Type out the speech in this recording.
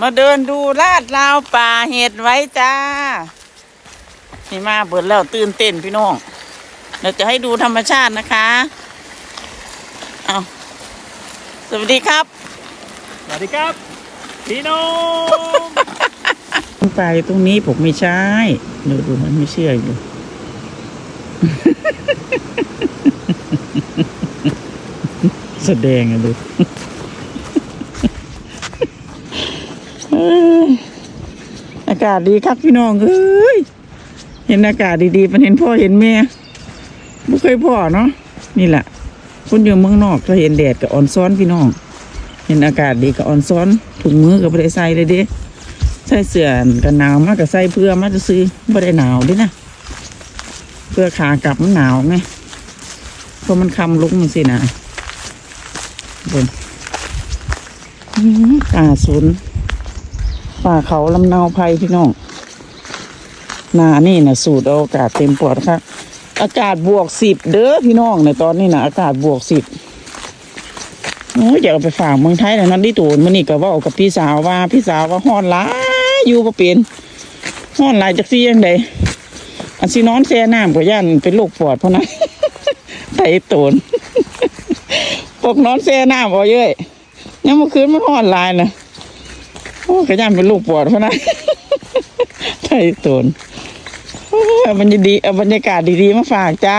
มาเดินดูลาดราวป่าเห็ดไว้จ้านี่มาเบิดแล้วตื่นเต้นพี่น้องเราจะให้ดูธรรมชาตินะคะเอาสวัสดีครับ สวัสดีครับ พี่น้องป่าอยู่ตรงนี้ผมไม่ใช่ดูดูมันไม่เชื่ออยู่แสดงอะดู เอากาศดีครับพี่น้องเอ้ยเห็นอากาศดีๆมันเห็นพ่อเห็นแม่ไม่เคยพ่อเนาะนี่แหละคนอยู่เมืองนอกถ้าเห็นแดดกับอ่อนซ้อนพี่น้อง เห็นอากาศดีกับอ่อนซ้อนถุงมือกับไม่ได้ใส่เลยเด้ใส่เสื้อกันหนาวมากกับใส่เพื่อมาจะซื้อไม่ได้หนาวด้วยนะเพื่อขากลับมันหนาวไงเพราะมันคำลุกมันสินะบนอื้อหือน ป่าเขาลำเนาภัยพี่น้องนานี่นะสูดอากาศเต็มปอดครับ อากาศบวกสิบเด้อพี่น้องในตอนนี้นะอากาศบวกสิบโอ้ยอยากไปฝากเมืองไทยแล้วนั้นที่ตูนมันนี่ก็ว่ากับพี่สาวว่า พี่สาวว่าฮ้อนหลายอยู่บ่เป็นฮ้อนหลายจากซี่ยังไดอันสินอนแช่น้ำก็ย่านเป็นโรคปอดเพราะนั้นไตโตนพวกนอนแช่น้ำบ่เย้ยยังเมื่อคืนมันฮ้อนหลายนะ อ้ก็ย่านเป็นลูกปวดเพราะนะไทยตนมันดีเอาบรรยากาศดีๆมาฝากจ้า